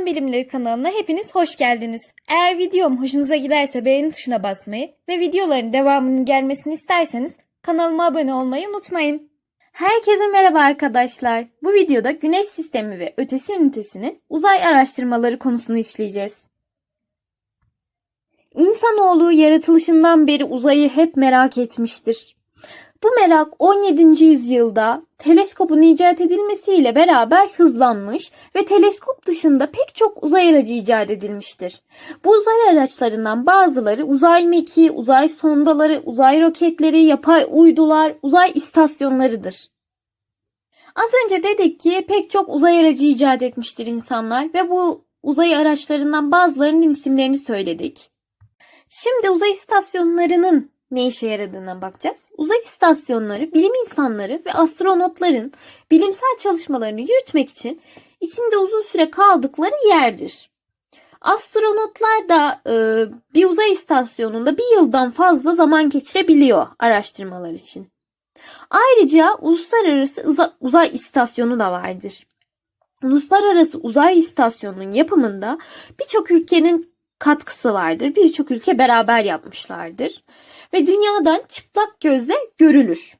Fen Bilimleri kanalına hepiniz hoş geldiniz. Eğer videom hoşunuza giderse beğeni tuşuna basmayı ve videoların devamının gelmesini isterseniz kanalıma abone olmayı unutmayın. Herkese merhaba arkadaşlar. Bu videoda Güneş Sistemi ve Ötesi ünitesinin uzay araştırmaları konusunu işleyeceğiz. İnsanoğlu yaratılışından beri uzayı hep merak etmiştir. Bu merak 17. yüzyılda teleskopun icat edilmesiyle beraber hızlanmış ve teleskop dışında pek çok uzay aracı icat edilmiştir. Bu uzay araçlarından bazıları uzay mekiği, uzay sondaları, uzay roketleri, yapay uydular, uzay istasyonlarıdır. Az önce dedik ki pek çok uzay aracı icat etmiştir insanlar ve bu uzay araçlarından bazılarının isimlerini söyledik. Şimdi uzay istasyonlarının ne işe yaradığına bakacağız. Uzay istasyonları bilim insanları ve astronotların bilimsel çalışmalarını yürütmek için içinde uzun süre kaldıkları yerdir. Astronotlar da e, bir uzay istasyonunda bir yıldan fazla zaman geçirebiliyor araştırmalar için. Ayrıca uluslararası Uza- uzay istasyonu da vardır. Uluslararası uzay istasyonunun yapımında birçok ülkenin katkısı vardır. Birçok ülke beraber yapmışlardır ve dünyadan çıplak gözle görülür.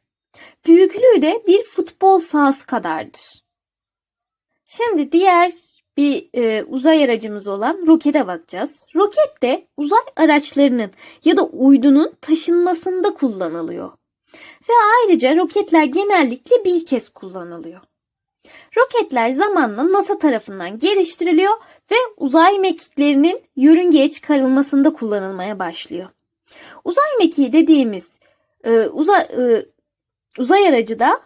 Büyüklüğü de bir futbol sahası kadardır. Şimdi diğer bir e, uzay aracımız olan rokete bakacağız. Roket de uzay araçlarının ya da uydunun taşınmasında kullanılıyor. Ve ayrıca roketler genellikle bir kez kullanılıyor. Roketler zamanla NASA tarafından geliştiriliyor ve uzay mekiklerinin yörüngeye çıkarılmasında kullanılmaya başlıyor. Uzay mekiği dediğimiz e, uzay, e, uzay aracı da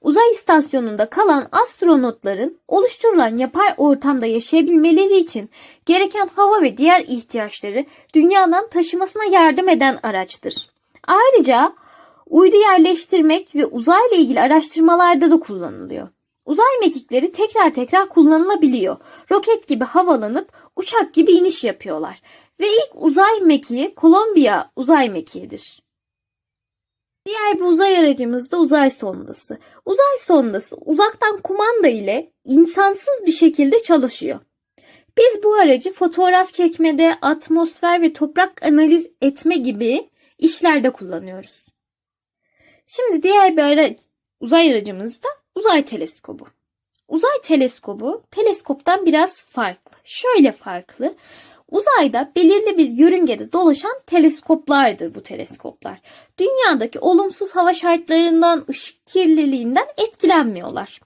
uzay istasyonunda kalan astronotların oluşturulan yapay ortamda yaşayabilmeleri için gereken hava ve diğer ihtiyaçları dünyadan taşımasına yardım eden araçtır. Ayrıca uydu yerleştirmek ve uzayla ilgili araştırmalarda da kullanılıyor. Uzay mekikleri tekrar tekrar kullanılabiliyor. Roket gibi havalanıp uçak gibi iniş yapıyorlar. Ve ilk uzay mekiği Kolombiya uzay mekiğidir. Diğer bir uzay aracımız da uzay sondası. Uzay sondası uzaktan kumanda ile insansız bir şekilde çalışıyor. Biz bu aracı fotoğraf çekmede, atmosfer ve toprak analiz etme gibi işlerde kullanıyoruz. Şimdi diğer bir ara, uzay aracımız da uzay teleskobu. Uzay teleskobu teleskoptan biraz farklı. Şöyle farklı. Uzayda belirli bir yörüngede dolaşan teleskoplardır bu teleskoplar. Dünyadaki olumsuz hava şartlarından, ışık kirliliğinden etkilenmiyorlar.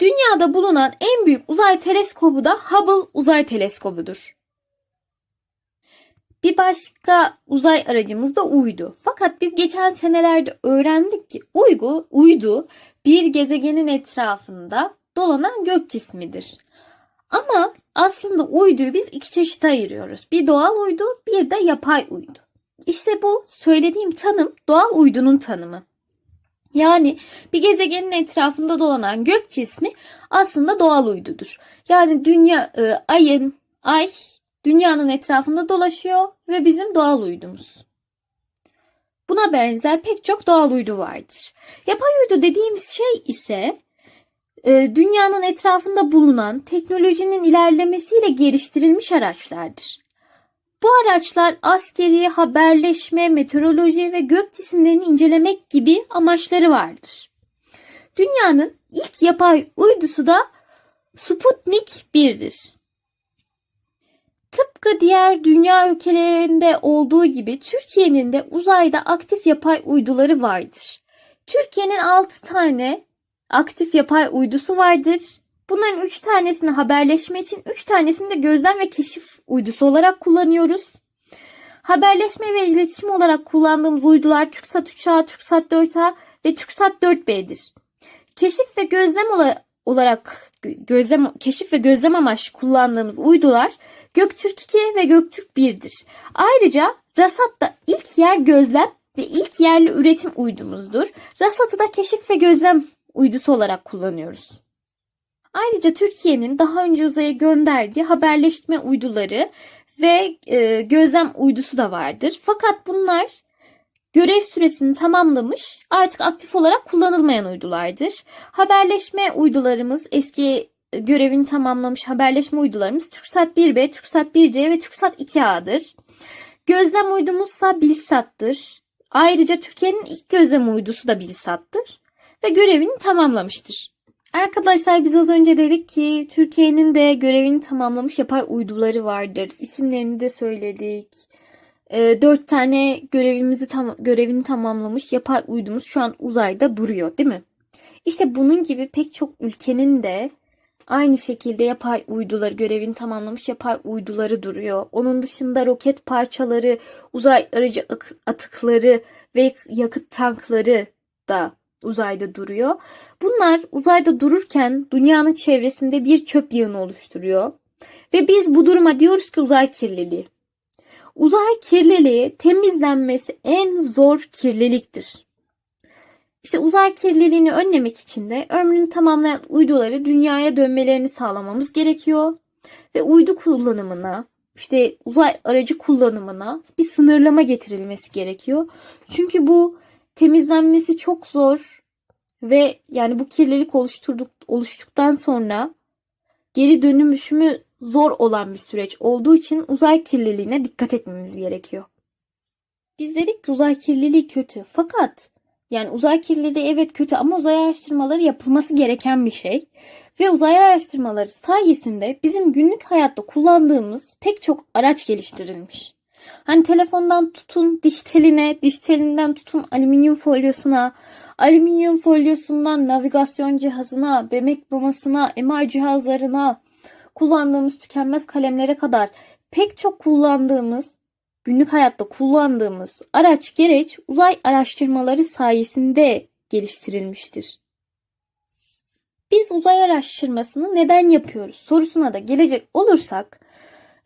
Dünyada bulunan en büyük uzay teleskobu da Hubble Uzay Teleskobudur. Bir başka uzay aracımız da uydu. Fakat biz geçen senelerde öğrendik ki uygu, uydu bir gezegenin etrafında dolanan gök cismidir. Ama aslında uyduyu biz iki çeşite ayırıyoruz. Bir doğal uydu, bir de yapay uydu. İşte bu söylediğim tanım doğal uydunun tanımı. Yani bir gezegenin etrafında dolanan gök cismi aslında doğal uydudur. Yani dünya e, ayın ay dünyanın etrafında dolaşıyor ve bizim doğal uydumuz. Buna benzer pek çok doğal uydu vardır. Yapay uydu dediğimiz şey ise dünyanın etrafında bulunan teknolojinin ilerlemesiyle geliştirilmiş araçlardır. Bu araçlar askeri, haberleşme, meteoroloji ve gök cisimlerini incelemek gibi amaçları vardır. Dünyanın ilk yapay uydusu da Sputnik 1'dir. Tıpkı diğer dünya ülkelerinde olduğu gibi Türkiye'nin de uzayda aktif yapay uyduları vardır. Türkiye'nin 6 tane aktif yapay uydusu vardır. Bunların 3 tanesini haberleşme için 3 tanesini de gözlem ve keşif uydusu olarak kullanıyoruz. Haberleşme ve iletişim olarak kullandığımız uydular TürkSat 3A, TürkSat 4A ve TürkSat 4B'dir. Keşif ve gözlem ola- olarak gözlem keşif ve gözlem amaçlı kullandığımız uydular Göktürk 2 ve Göktürk 1'dir. Ayrıca Rasat da ilk yer gözlem ve ilk yerli üretim uydumuzdur. Rasat'ı da keşif ve gözlem uydusu olarak kullanıyoruz. Ayrıca Türkiye'nin daha önce uzaya gönderdiği haberleşme uyduları ve e, gözlem uydusu da vardır. Fakat bunlar görev süresini tamamlamış artık aktif olarak kullanılmayan uydulardır. Haberleşme uydularımız eski görevini tamamlamış haberleşme uydularımız TürkSat 1B, TürkSat 1C ve TürkSat 2A'dır. Gözlem uydumuzsa Bilsat'tır. Ayrıca Türkiye'nin ilk gözlem uydusu da Bilsat'tır ve görevini tamamlamıştır. Arkadaşlar biz az önce dedik ki Türkiye'nin de görevini tamamlamış yapay uyduları vardır. İsimlerini de söyledik. E, dört tane görevimizi tam, görevini tamamlamış yapay uydumuz şu an uzayda duruyor değil mi? İşte bunun gibi pek çok ülkenin de aynı şekilde yapay uyduları görevini tamamlamış yapay uyduları duruyor. Onun dışında roket parçaları, uzay aracı atıkları ve yakıt tankları da uzayda duruyor. Bunlar uzayda dururken dünyanın çevresinde bir çöp yığını oluşturuyor. Ve biz bu duruma diyoruz ki uzay kirliliği. Uzay kirliliği temizlenmesi en zor kirliliktir. İşte uzay kirliliğini önlemek için de ömrünü tamamlayan uyduları dünyaya dönmelerini sağlamamız gerekiyor. Ve uydu kullanımına, işte uzay aracı kullanımına bir sınırlama getirilmesi gerekiyor. Çünkü bu temizlenmesi çok zor ve yani bu kirlilik oluşturduk oluştuktan sonra geri dönüşümü zor olan bir süreç olduğu için uzay kirliliğine dikkat etmemiz gerekiyor. Biz dedik ki uzay kirliliği kötü. Fakat yani uzay kirliliği evet kötü ama uzay araştırmaları yapılması gereken bir şey. Ve uzay araştırmaları sayesinde bizim günlük hayatta kullandığımız pek çok araç geliştirilmiş. Hani telefondan tutun diş teline, diş telinden tutun alüminyum folyosuna, alüminyum folyosundan navigasyon cihazına, bebek mamasına, MR cihazlarına, kullandığımız tükenmez kalemlere kadar pek çok kullandığımız, günlük hayatta kullandığımız araç gereç uzay araştırmaları sayesinde geliştirilmiştir. Biz uzay araştırmasını neden yapıyoruz sorusuna da gelecek olursak,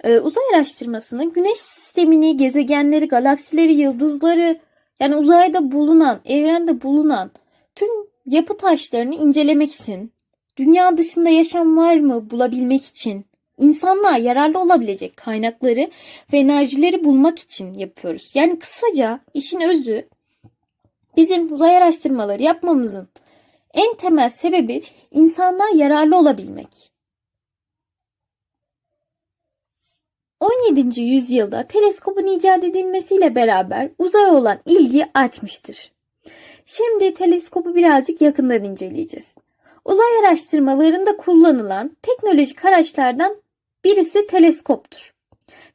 e, uzay araştırmasını güneş sistemini, gezegenleri, galaksileri, yıldızları yani uzayda bulunan, evrende bulunan tüm yapı taşlarını incelemek için, dünya dışında yaşam var mı bulabilmek için, insanlığa yararlı olabilecek kaynakları ve enerjileri bulmak için yapıyoruz. Yani kısaca işin özü bizim uzay araştırmaları yapmamızın en temel sebebi insanlığa yararlı olabilmek. 17. yüzyılda teleskopun icat edilmesiyle beraber uzaya olan ilgi artmıştır. Şimdi teleskopu birazcık yakından inceleyeceğiz. Uzay araştırmalarında kullanılan teknolojik araçlardan birisi teleskoptur.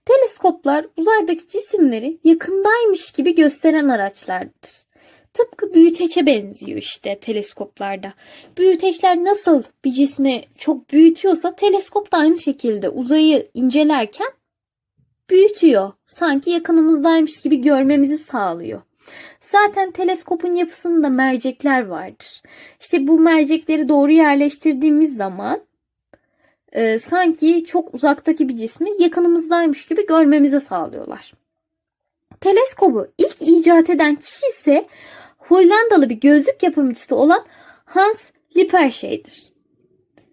Teleskoplar uzaydaki cisimleri yakındaymış gibi gösteren araçlardır. Tıpkı büyüteçe benziyor işte teleskoplarda. Büyüteçler nasıl bir cismi çok büyütüyorsa teleskop da aynı şekilde uzayı incelerken büyütüyor. Sanki yakınımızdaymış gibi görmemizi sağlıyor. Zaten teleskopun yapısında mercekler vardır. İşte bu mercekleri doğru yerleştirdiğimiz zaman e, sanki çok uzaktaki bir cismi yakınımızdaymış gibi görmemizi sağlıyorlar. Teleskobu ilk icat eden kişi ise Hollandalı bir gözlük yapımcısı olan Hans Lippershey'dir.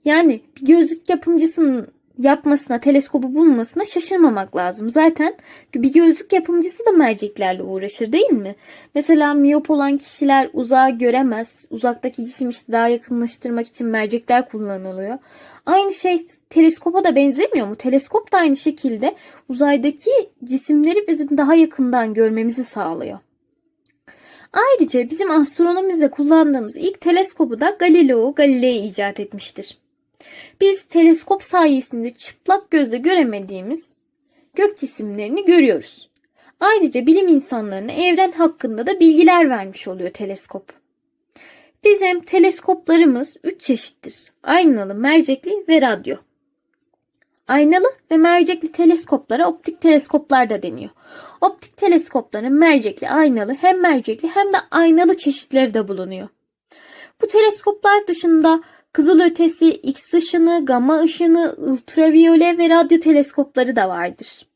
Yani bir gözlük yapımcısının yapmasına, teleskobu bulmasına şaşırmamak lazım. Zaten bir gözlük yapımcısı da merceklerle uğraşır değil mi? Mesela miyop olan kişiler uzağı göremez. Uzaktaki cisim işte daha yakınlaştırmak için mercekler kullanılıyor. Aynı şey teleskopa da benzemiyor mu? Teleskop da aynı şekilde uzaydaki cisimleri bizim daha yakından görmemizi sağlıyor. Ayrıca bizim astronomimizde kullandığımız ilk teleskobu da Galileo Galilei icat etmiştir. Biz teleskop sayesinde çıplak gözle göremediğimiz gök cisimlerini görüyoruz. Ayrıca bilim insanlarına evren hakkında da bilgiler vermiş oluyor teleskop. Bizim teleskoplarımız 3 çeşittir. Aynalı, mercekli ve radyo. Aynalı ve mercekli teleskoplara optik teleskoplar da deniyor. Optik teleskopların mercekli, aynalı hem mercekli hem de aynalı çeşitleri de bulunuyor. Bu teleskoplar dışında kızılötesi, X ışını, gamma ışını, ultraviyole ve radyo teleskopları da vardır.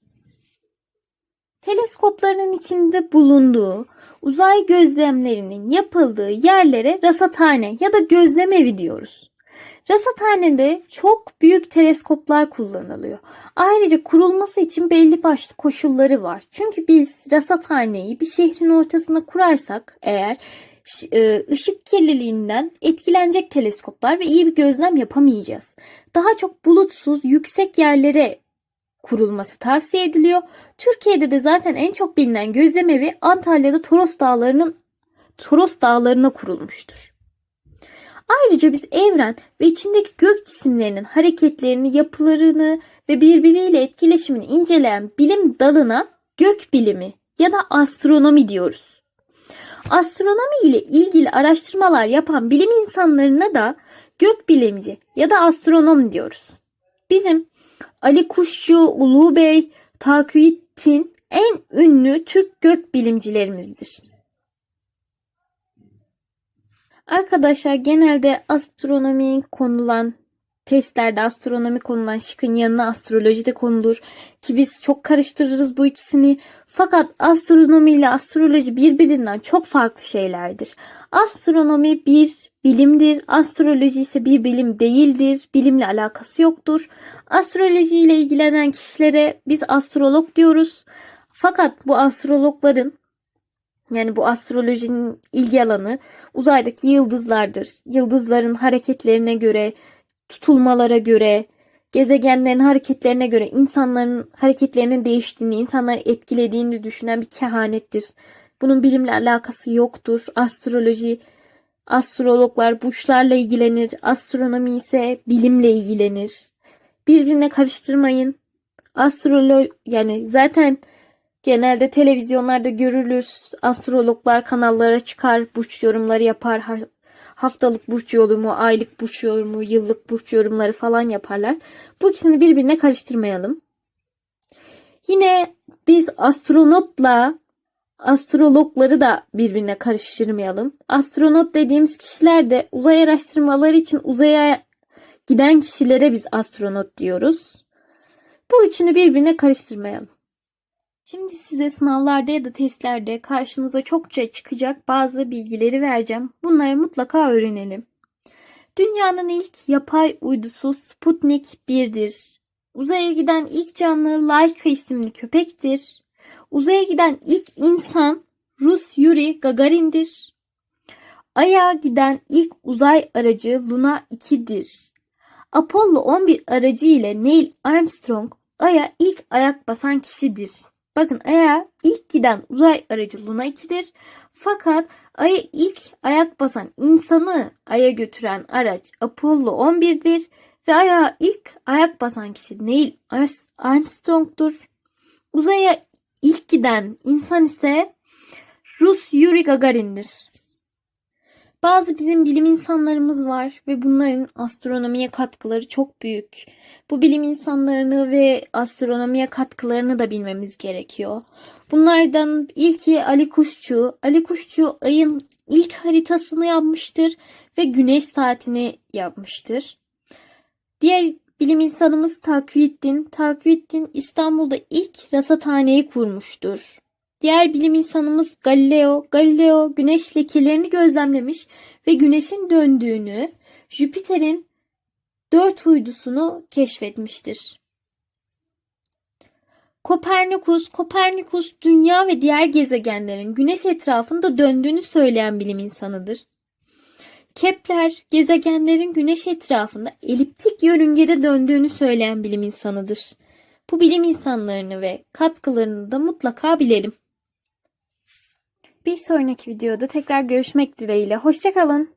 Teleskopların içinde bulunduğu uzay gözlemlerinin yapıldığı yerlere rasathane ya da gözlem evi diyoruz. Rasathanede çok büyük teleskoplar kullanılıyor. Ayrıca kurulması için belli başlı koşulları var. Çünkü biz rasathaneyi bir şehrin ortasında kurarsak eğer ışık kirliliğinden etkilenecek teleskoplar ve iyi bir gözlem yapamayacağız. Daha çok bulutsuz, yüksek yerlere kurulması tavsiye ediliyor. Türkiye'de de zaten en çok bilinen gözlemevi Antalya'da Toros Dağları'nın Toros Dağları'na kurulmuştur. Ayrıca biz evren ve içindeki gök cisimlerinin hareketlerini, yapılarını ve birbiriyle etkileşimini inceleyen bilim dalına gök bilimi ya da astronomi diyoruz. Astronomi ile ilgili araştırmalar yapan bilim insanlarına da gök bilimci ya da astronom diyoruz. Bizim Ali Kuşçu, Ulu Bey, Taküittin en ünlü Türk gök bilimcilerimizdir. Arkadaşlar genelde astronomi konulan testlerde astronomi konulan şıkın yanına astroloji de konulur ki biz çok karıştırırız bu ikisini. Fakat astronomi ile astroloji birbirinden çok farklı şeylerdir. Astronomi bir bilimdir, astroloji ise bir bilim değildir, bilimle alakası yoktur. Astroloji ile ilgilenen kişilere biz astrolog diyoruz. Fakat bu astrologların yani bu astrolojinin ilgi alanı uzaydaki yıldızlardır. Yıldızların hareketlerine göre, tutulmalara göre, gezegenlerin hareketlerine göre insanların hareketlerinin değiştiğini, insanları etkilediğini düşünen bir kehanettir. Bunun bilimle alakası yoktur. Astroloji, astrologlar burçlarla ilgilenir. Astronomi ise bilimle ilgilenir. Birbirine karıştırmayın. Astrolo yani zaten Genelde televizyonlarda görülür. Astrologlar kanallara çıkar, burç yorumları yapar. Haftalık burç yorumu, aylık burç yorumu, yıllık burç yorumları falan yaparlar. Bu ikisini birbirine karıştırmayalım. Yine biz astronotla astrologları da birbirine karıştırmayalım. Astronot dediğimiz kişiler de uzay araştırmaları için uzaya giden kişilere biz astronot diyoruz. Bu üçünü birbirine karıştırmayalım. Şimdi size sınavlarda ya da testlerde karşınıza çokça çıkacak bazı bilgileri vereceğim. Bunları mutlaka öğrenelim. Dünyanın ilk yapay uydusu Sputnik 1'dir. Uzaya giden ilk canlı Laika isimli köpektir. Uzaya giden ilk insan Rus Yuri Gagarin'dir. Ay'a giden ilk uzay aracı Luna 2'dir. Apollo 11 aracı ile Neil Armstrong Ay'a ilk ayak basan kişidir. Bakın Ay'a ilk giden uzay aracı Luna 2'dir. Fakat Ay'a ilk ayak basan insanı Ay'a götüren araç Apollo 11'dir. Ve Ay'a ilk ayak basan kişi Neil Armstrong'dur. Uzaya ilk giden insan ise Rus Yuri Gagarin'dir. Bazı bizim bilim insanlarımız var ve bunların astronomiye katkıları çok büyük. Bu bilim insanlarını ve astronomiye katkılarını da bilmemiz gerekiyor. Bunlardan ilki Ali Kuşçu. Ali Kuşçu ayın ilk haritasını yapmıştır ve güneş saatini yapmıştır. Diğer bilim insanımız Takviddin. Takviddin İstanbul'da ilk rasathaneyi kurmuştur. Diğer bilim insanımız Galileo. Galileo güneş lekelerini gözlemlemiş ve güneşin döndüğünü, Jüpiter'in dört uydusunu keşfetmiştir. Kopernikus, Kopernikus dünya ve diğer gezegenlerin güneş etrafında döndüğünü söyleyen bilim insanıdır. Kepler, gezegenlerin güneş etrafında eliptik yörüngede döndüğünü söyleyen bilim insanıdır. Bu bilim insanlarını ve katkılarını da mutlaka bilelim. Bir sonraki videoda tekrar görüşmek dileğiyle. Hoşçakalın.